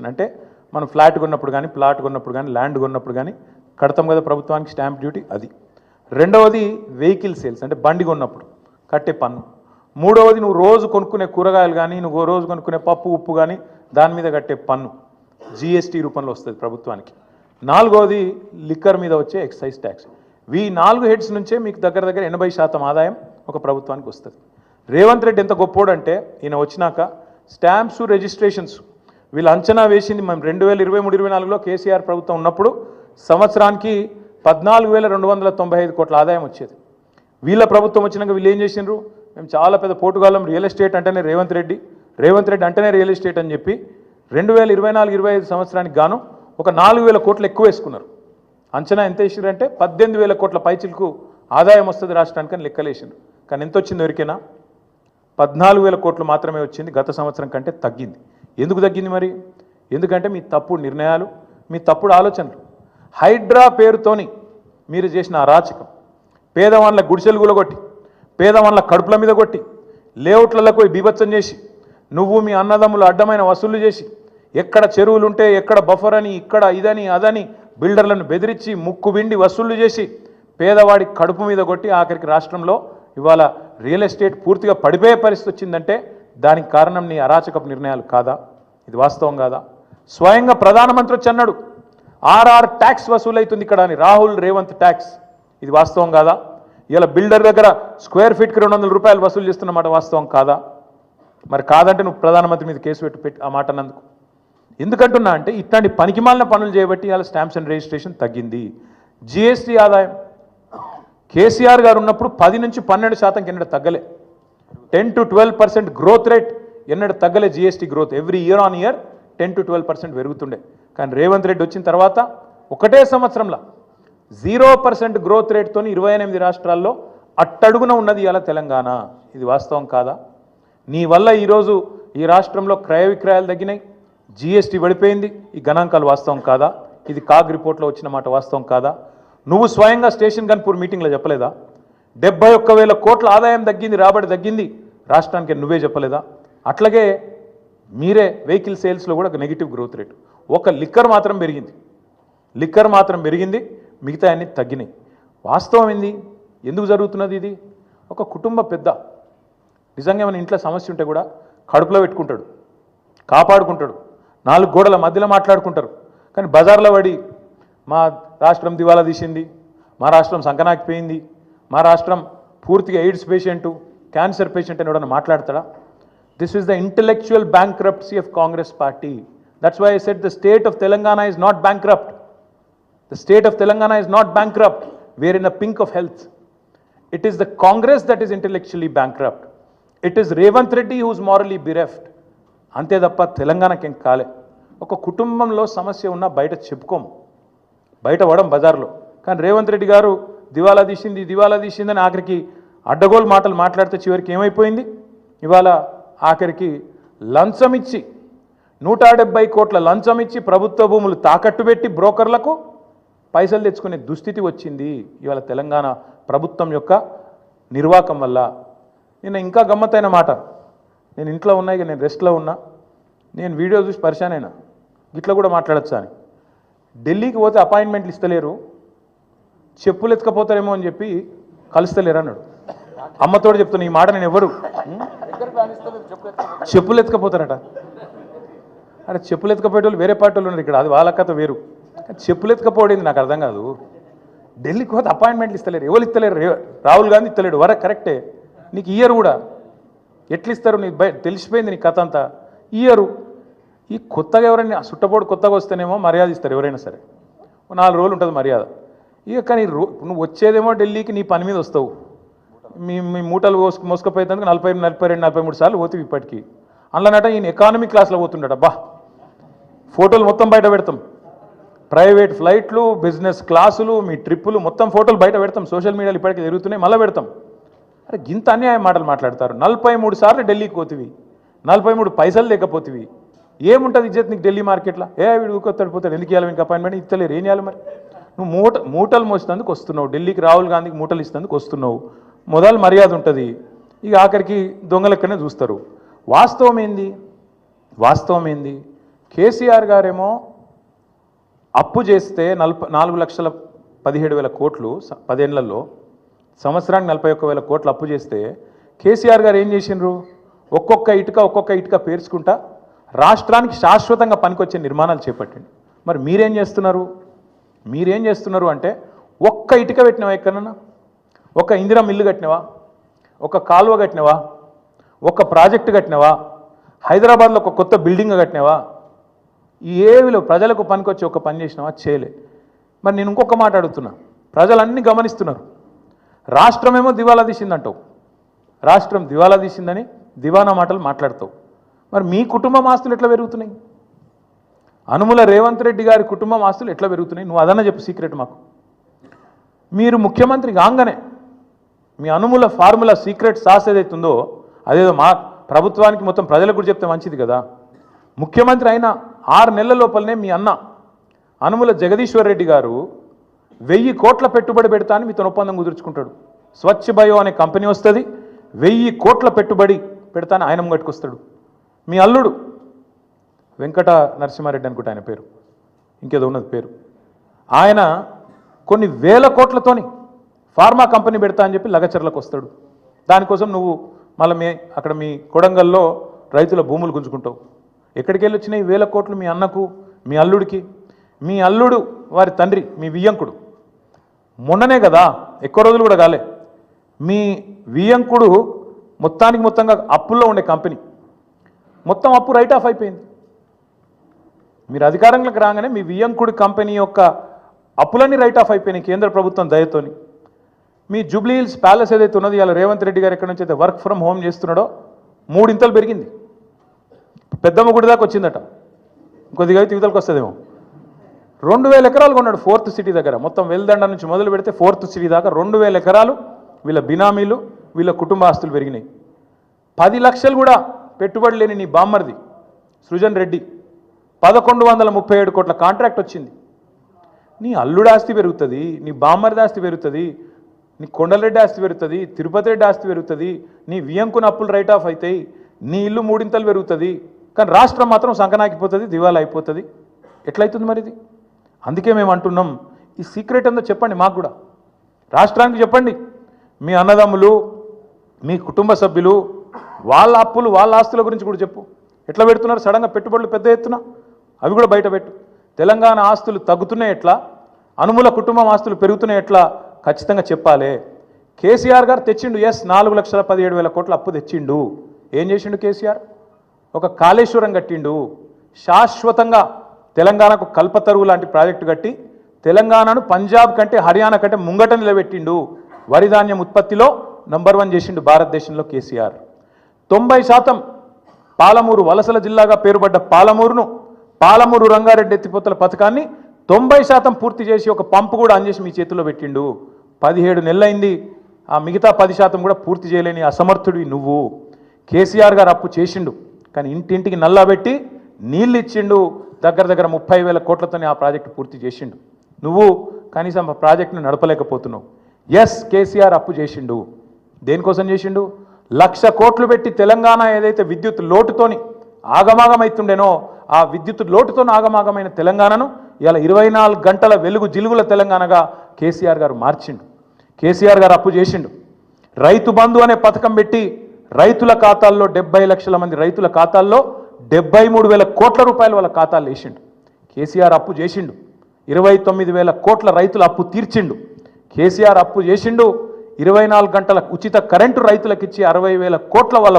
Registration అంటే మనం flat కొన్నప్పుడు కానీ ప్లాట్ కొన్నప్పుడు కానీ ల్యాండ్ కొన్నప్పుడు కానీ కడతాం కదా ప్రభుత్వానికి స్టాంప్ డ్యూటీ? అది. రెండవది వెహికల్ సేల్స్ అంటే బండి కొన్నప్పుడు కట్టే పన్ను. మూడవది నువ్వు రోజు కొనుక్కునే కూరగాయలు కానీ నువ్వు రోజు కొనుక్కునే పప్పు ఉప్పు కానీ దాని మీద కట్టే పన్ను. జిఎస్టీ రూపంలో వస్తుంది ప్రభుత్వానికి. నాలుగవది లిక్కర్ మీద వచ్చే ఎక్సైజ్ ట్యాక్స్. ఈ నాలుగు హెడ్స్ నుంచే మీకు దగ్గర దగ్గర ఎనభై శాతం ఆదాయం ఒక ప్రభుత్వానికి వస్తుంది. రేవంత్ రెడ్డి ఎంత గొప్పోడంటే ఈయన వచ్చినాక స్టాంప్స్ రిజిస్ట్రేషన్స్ వీళ్ళు అంచనా వేసింది మేము రెండు వేల ఇరవై మూడు ఇరవై నాలుగులో కేసీఆర్ ప్రభుత్వం ఉన్నప్పుడు సంవత్సరానికి పద్నాలుగు వేల రెండు వందల తొంభై ఐదు కోట్ల ఆదాయం వచ్చేది. వీళ్ళ ప్రభుత్వం వచ్చినాక వీళ్ళు ఏం చేసిండ్రు? మేము చాలా పెద్ద పోటుగాలం రియల్ ఎస్టేట్ అంటేనే రేవంత్ రెడ్డి రేవంత్ రెడ్డి అంటేనే రియల్ ఎస్టేట్ అని చెప్పి రెండు వేల ఇరవై నాలుగు ఇరవై ఐదు సంవత్సరానికి గాను ఒక నాలుగు వేల కోట్లు ఎక్కువ వేసుకున్నారు. అంచనా ఎంత వేసిండ్రంటే పద్దెనిమిది వేల కోట్ల పైచిలకు ఆదాయం వస్తుంది రాష్ట్రానికి అని లెక్కలేసిండ్రు. కానీ ఎంత వచ్చింది ఎవరికైనా? పద్నాలుగు వేల కోట్లు మాత్రమే వచ్చింది గత సంవత్సరం కంటే తగ్గింది. ఎందుకు తగ్గింది మరి? ఎందుకంటే మీ తప్పుడు నిర్ణయాలు మీ తప్పుడు ఆలోచనలు. హైడ్రా పేరుతోని మీరు చేసిన అరాచకం. పేదవాళ్ళ గుడిసెలు గులగొట్టి పేదవాళ్ళ కడుపుల మీద కొట్టి లేఅవుట్లలో పోయి బీభత్సం చేసి నువ్వు మీ అన్నదమ్ములు అడ్డమైన వసూళ్ళు చేసి ఎక్కడ చెరువులు ఉంటే ఎక్కడ బఫర్ అని ఇక్కడ ఇదని అదని బిల్డర్లను బెదిరించి ముక్కు విండి వసూళ్ళు చేసి పేదవాడి కడుపు మీద కొట్టి ఆఖరికి రాష్ట్రంలో ఇవాళ రియల్ ఎస్టేట్ పూర్తిగా పడిపోయే పరిస్థితి వచ్చిందంటే దానికి కారణం నీ అరాచకపు నిర్ణయాలు కాదా? ఇది వాస్తవం కాదా? స్వయంగా ప్రధానమంత్రి వచ్చి అన్నాడు ఆర్ఆర్ ట్యాక్స్ వసూలైతుంది ఇక్కడ అని. రాహుల్ రేవంత్ ట్యాక్స్. ఇది వాస్తవం కాదా? ఇలా బిల్డర్ దగ్గర స్క్వేర్ ఫీట్కి రెండు వందల రూపాయలు వసూలు చేస్తున్నమాట వాస్తవం కాదా? మరి కాదంటే నువ్వు ప్రధానమంత్రి మీద కేసు పెట్టి పెట్టి ఆ మాట అన్నందుకు. ఎందుకంటున్నా అంటే ఇట్లాంటి పనికిమాలిన పనులు చేయబట్టి ఇలా స్టాంప్స్ అండ్ రిజిస్ట్రేషన్ తగ్గింది. జిఎస్టీ ఆదాయం. కేసీఆర్ గారు ఉన్నప్పుడు పది నుంచి పన్నెండు శాతం కింద తగ్గలే. Ten to twelve percent growth rate ఎన్నడూ తగ్గలే GST growth every year on year ten to twelve percent పెరుగుతుండే. కానీ రేవంత్ రెడ్డి వచ్చిన తర్వాత ఒకటే సంవత్సరంలో జీరో పర్సెంట్ గ్రోత్ రేట్తో ఇరవై ఎనిమిది రాష్ట్రాల్లో అట్టడుగున ఉన్నది ఇలా తెలంగాణ. ఇది వాస్తవం కాదా? నీ వల్ల ఈరోజు ఈ రాష్ట్రంలో క్రయ విక్రయాలు తగ్గినాయి జీఎస్టీ పడిపోయింది ఈ గణాంకాలు వాస్తవం కాదా? ఇది కాగ్ రిపోర్ట్లో వచ్చిన మాట వాస్తవం కాదా? నువ్వు స్వయంగా స్టేషన్ గన్పూర్ మీటింగ్లో చెప్పలేదా? డెబ్బై ఒక్క వేల కోట్ల ఆదాయం తగ్గింది రాబడి తగ్గింది రాష్ట్రానికి నువ్వే చెప్పలేదా? అట్లాగే మీరే వెహికల్ సేల్స్లో కూడా నెగిటివ్ గ్రోత్ రేట్. ఒక లిక్కర్ మాత్రం పెరిగింది. లిక్కర్ మాత్రం పెరిగింది మిగతా అన్ని తగ్గినాయి. వాస్తవం ఏంది? ఎందుకు జరుగుతున్నది ఇది? ఒక కుటుంబ పెద్ద నిజంగా ఏమైనా ఇంట్లో సమస్య ఉంటే కూడా కడుపులో పెట్టుకుంటాడు కాపాడుకుంటాడు నాలుగు గోడల మధ్యలో మాట్లాడుకుంటారు. కానీ బజార్లో పడి మా రాష్ట్రం దివాలా తీసింది మా రాష్ట్రం సంకనాకిపోయింది మా రాష్ట్రం పూర్తిగా ఎయిడ్స్ పేషెంటు క్యాన్సర్ పేషెంట్ అని ఎవడన్నా మాట్లాడతాడా? This is the intellectual bankruptcy of Congress party that's why I said the state of Telangana is not bankrupt The state of Telangana is not bankrupt. We are in the pink of health. It is the Congress that is intellectually bankrupt. It is Revant Reddy who is morally అంతే తప్ప తెలంగాణకి ఏం కాలే. ఒక కుటుంబంలో సమస్య ఉన్నా బయట చెప్పుకోము. బయట పడం బజార్లో. కానీ రేవంత్ రెడ్డి గారు దివాలా తీసింది దివాలా తీసిందని ఆఖరికి అడ్డగోలు మాటలు మాట్లాడితే చివరికి ఏమైపోయింది? ఇవాళ ఆఖరికి లంచం ఇచ్చి నూట డెబ్బై కోట్ల లంచం ఇచ్చి ప్రభుత్వ భూములు తాకట్టు పెట్టి బ్రోకర్లకు పైసలు తెచ్చుకునే దుస్థితి వచ్చింది. ఇవాళ తెలంగాణ ప్రభుత్వం యొక్క నిర్వాకం వల్ల. నిన్న ఇంకా గమ్మత్తైన మాట. నేను ఇంట్లో ఉన్నా ఇక నేను రెస్ట్లో ఉన్నా. నేను వీడియో చూసి పరిశాన్ అయినా. ఇట్లా కూడా మాట్లాడచ్చు అని. ఢిల్లీకి పోతే అపాయింట్మెంట్లు ఇస్తలేరు. చెప్పులు ఎత్తుకపోతారేమో అని చెప్పి కలుస్తలేరు అన్నాడు. అమ్మతోడు చెప్తున్నా ఈ మాట నేను ఎవరు చెప్పులు ఎత్తుకపోతారట. అరే చెప్పులు ఎత్తుకపోయేటోళ్ళు వేరే పార్టీ వాళ్ళు ఉన్నారు ఇక్కడ. అది వాళ్ళ కథ వేరు. చెప్పులు ఎత్తుకపోయింది నాకు అర్థం కాదు. ఢిల్లీకి పోతే అపాయింట్మెంట్లు ఇస్తలేరు. ఎవరు ఇస్తలేరు? రే- రాహుల్ గాంధీ ఇస్తలేడు. వర కరెక్టే. నీకు ఇయర్ కూడా ఎట్లిస్తారు? నీకు బయ తెలిసిపోయింది నీ కథ అంతా. ఇయరు ఈ కొత్తగా ఎవరైనా సుట్టపోడు కొత్తగా వస్తేనేమో మర్యాద ఇస్తారు ఎవరైనా సరే. ఓ నాలుగు రోజులు ఉంటుంది మర్యాద. ఇక కానీ నువ్వు వచ్చేదేమో ఢిల్లీకి నీ పని మీద వస్తావు. మీ మీ మూటలు మోసుకు మోసుకపోయేందుకు నలభై నలభై రెండు నలభై మూడు సార్లు పోతుంది ఇప్పటికీ. అందులోనట ఈయన ఎకానమీ క్లాస్లో పోతుండట. బా. ఫోటోలు మొత్తం బయట పెడతాం. ప్రైవేట్ ఫ్లైట్లు బిజినెస్ క్లాసులు మీ ట్రిప్పులు మొత్తం ఫోటోలు బయట పెడతాం. సోషల్ మీడియాలో ఇప్పటికీ జరుగుతున్నాయి మళ్ళీ పెడతాం. అరే గింత అన్యాయం మాటలు మాట్లాడతారు. నలభై మూడు సార్లు ఢిల్లీకి పోతివి. నలభై మూడు పైసలు లేకపోతివి. ఏముంటుంది ఇజ్జత్ నీకు ఢిల్లీ మార్కెట్లో? ఏ వీడు ఊకొత్తాడు పోతాడు. ఎందుకు ఇవ్వాలి మీకు అపాయింట్మెంట్ ఇస్తలేరు ఏం చేయాలి మరి? నువ్వు మూట మూటలు మోసినందుకు వస్తున్నావు. ఢిల్లీకి రాహుల్ గాంధీకి మూటలు ఇస్తేందుకు వస్తున్నావు. మొదలు మర్యాద ఉంటుంది. ఇక ఆఖరికి దొంగలెక్కనే చూస్తారు. వాస్తవం ఏంది? వాస్తవం ఏంది? కేసీఆర్ గారేమో అప్పు చేస్తే నలభై నాలుగు లక్షల పదిహేడు వేల కోట్లు పదేళ్ళలో సంవత్సరానికి నలభై ఒక్క వేల కోట్లు అప్పు చేస్తే కేసీఆర్ గారు ఏం చేసిండ్రు? ఒక్కొక్క ఇటుక ఒక్కొక్క ఇటుక పేర్చుకుంటా రాష్ట్రానికి శాశ్వతంగా పనికొచ్చే నిర్మాణాలు చేపట్టండి. మరి మీరేం చేస్తున్నారు? మీరేం చేస్తున్నారు అంటే ఒక్క ఇటుక పెట్టినవా ఎక్కడన్నా? ఒక ఇందిరా మిల్లు కట్టినవా? ఒక కాలువ కట్టినవా? ఒక ప్రాజెక్టు కట్టినవా? హైదరాబాద్లో ఒక కొత్త బిల్డింగ్ కట్టినవా? ఏవిలో ప్రజలకు పనికొచ్చి ఒక పని చేసినావా? చేయలే మరి నేను ఇంకొక మాట అడుగుతున్నా. ప్రజలన్నీ గమనిస్తున్నారు. రాష్ట్రమేమో దివాలా తీసిందంటావు. రాష్ట్రం దివాలా తీసిందని దివానా మాటలు మాట్లాడతావు. మరి మీ కుటుంబం ఆస్తులు ఎట్లా పెరుగుతున్నాయి? అనుముల రేవంత్ రెడ్డి గారి కుటుంబం ఆస్తులు ఎట్లా పెరుగుతున్నాయి? నువ్వు అదన్నా చెప్పు సీక్రెట్ మాకు. మీరు ముఖ్యమంత్రి కాగానే మీ అనుముల ఫార్ములా సీక్రెట్ సాస్ ఏదైతే ఉందో అదేదో మా ప్రభుత్వానికి మొత్తం ప్రజలకు కూడా చెప్తే మంచిది కదా. ముఖ్యమంత్రి అయిన ఆరు నెలల లోపలనే మీ అన్న అనుముల జగదీశ్వర్ రెడ్డి గారు వెయ్యి కోట్ల పెట్టుబడి పెడతా అని మీతో ఒప్పందం కుదుర్చుకుంటాడు. స్వచ్ఛ బయో అనే కంపెనీ వస్తుంది వెయ్యి కోట్ల పెట్టుబడి పెడతా అని ఆయన కట్టుకొస్తాడు మీ అల్లుడు వెంకట నరసింహారెడ్డి అనుకుంటా ఆయన పేరు ఇంకేదో ఉన్నది పేరు. ఆయన కొన్ని వేల కోట్లతోని ఫార్మా కంపెనీ పెడతా అని చెప్పి లగచర్లకు వస్తాడు. దానికోసం నువ్వు మళ్ళీ మీ అక్కడ మీ కొడంగల్లో రైతుల భూములు గుంజుకుంటావు. ఎక్కడికి వెళ్ళి వచ్చినాయి వేల కోట్లు మీ అన్నకు మీ అల్లుడికి? మీ అల్లుడు వారి తండ్రి మీ వియ్యంకుడు. మొన్ననే కదా ఎక్కువ రోజులు కూడా కాలే. మీ వియ్యంకుడు మొత్తానికి మొత్తంగా అప్పుల్లో ఉండే కంపెనీ. మొత్తం అప్పు రైట్ ఆఫ్ అయిపోయింది. మీరు అధికారంలోకి రాగానే మీ వియ్యంకుడి కంపెనీ యొక్క అప్పులన్నీ రైట్ ఆఫ్ అయిపోయినాయి కేంద్ర ప్రభుత్వం దయతోని. మీ జూబ్లీహిల్స్ ప్యాలెస్ ఏదైతే ఉన్నది ఇలా రేవంత్ రెడ్డి గారు ఎక్కడి నుంచి అయితే వర్క్ ఫ్రమ్ హోమ్ చేస్తున్నాడో మూడింతలు పెరిగింది. పెద్దమ్మ గుడి దాకా వచ్చిందట. కొద్దిగా అయితే ఇవతలకు వస్తుందేమో. రెండు వేల ఎకరాలు కొన్నాడు ఫోర్త్ సిటీ దగ్గర. మొత్తం వెల్దండ నుంచి మొదలు పెడితే ఫోర్త్ సిటీ దాకా రెండు వేల ఎకరాలు వీళ్ళ బినామీలు వీళ్ళ కుటుంబ ఆస్తులు పెరిగినాయి. పది లక్షలు కూడా పెట్టుబడి లేని నీ బామ్మర్ది సృజన్ రెడ్డి. పదకొండు వందల ముప్పై ఏడు కోట్ల కాంట్రాక్ట్ వచ్చింది. నీ అల్లుడు ఆస్తి పెరుగుతుంది నీ బామ్మర్ది ఆస్తి పెరుగుతుంది నీ కొండలరెడ్డి ఆస్తి పెరుగుతుంది తిరుపతి రెడ్డి ఆస్తి పెరుగుతుంది నీ వియంకున అప్పులు రైట్ ఆఫ్ అవుతాయి నీ ఇల్లు మూడింతలు పెరుగుతుంది కానీ రాష్ట్రం మాత్రం సంకనాకిపోతుంది దివాలా అయిపోతుంది. ఎట్లయితుంది మరి ఇది అందుకే మేము అంటున్నాం ఈ సీక్రెట్ ఏందో చెప్పండి మాకు కూడా. రాష్ట్రానికి చెప్పండి. మీ అన్నదమ్ములు మీ కుటుంబ సభ్యులు వాళ్ళ అప్పులు వాళ్ళ ఆస్తుల గురించి కూడా చెప్పు. ఎట్లా పెడుతున్నారు? సడన్గా పెట్టుబడులు పెద్ద ఎత్తున? అవి కూడా బయట పెట్టు. తెలంగాణ ఆస్తులు తగ్గుతున్నాయి ఎట్లా? అనుముల కుటుంబం ఆస్తులు పెరుగుతున్నాయి ఎట్లా? ఖచ్చితంగా చెప్పాలి. కేసీఆర్ గారు తెచ్చిండు ఎస్ నాలుగు లక్షల పదిహేడు వేల కోట్ల అప్పు తెచ్చిండు. ఏం చేసిండు కేసీఆర్? ఒక కాళేశ్వరం కట్టిండు. శాశ్వతంగా తెలంగాణకు కల్పతరువు లాంటి ప్రాజెక్టు కట్టి తెలంగాణను పంజాబ్ కంటే హర్యానా కంటే ముంగట నిలబెట్టిండు. వరిధాన్యం ఉత్పత్తిలో నంబర్ వన్ చేసిండు భారతదేశంలో కేసీఆర్. తొంభై శాతం పాలమూరు వలసల జిల్లాగా పేరుపడ్డ పాలమూరును పాలమూరు రంగారెడ్డి ఎత్తిపోతల పథకాన్ని తొంభై శాతం పూర్తి చేసి ఒక పంపు కూడా అందేసి మీ చేతిలో పెట్టిండు. పదిహేడు నెలలైంది. ఆ మిగతా పది శాతం కూడా పూర్తి చేయలేని అసమర్థుడివి నువ్వు. కేసీఆర్ గారు అప్పు చేసిండు. కానీ ఇంటింటికి నల్లా పెట్టి నీళ్ళు ఇచ్చిండు. దగ్గర దగ్గర ముప్పై వేల కోట్లతోనే ఆ ప్రాజెక్టు పూర్తి చేసిండు. నువ్వు కనీసం ఆ ప్రాజెక్టును నడపలేకపోతున్నావు. ఎస్ కేసీఆర్ అప్పు చేసిండు. దేనికోసం చేసిండు? లక్ష కోట్లు పెట్టి తెలంగాణ ఏదైతే విద్యుత్ లోటుతోని ఆగమాగమైతుండేనో ఆ విద్యుత్ లోటుతో ఆగమాగమైన తెలంగాణను ఇలా ఇరవై నాలుగు గంటల వెలుగు జిలుగుల తెలంగాణగా కేసీఆర్ గారు మార్చిండు. కేసీఆర్ గారు అప్పు చేసిండు. రైతు బంధు అనే పథకం పెట్టి రైతుల ఖాతాల్లో డెబ్బై లక్షల మంది రైతుల ఖాతాల్లో డెబ్బై మూడు వేల కోట్ల రూపాయలు వాళ్ళ ఖాతాలు వేసిండు. కేసీఆర్ అప్పు చేసిండు. ఇరవై తొమ్మిది వేల కోట్ల రైతుల అప్పు తీర్చిండు. కేసీఆర్ అప్పు చేసిండు. ఇరవై నాలుగు గంటల ఉచిత కరెంటు రైతులకు ఇచ్చి అరవై వేల కోట్ల వాళ్ళ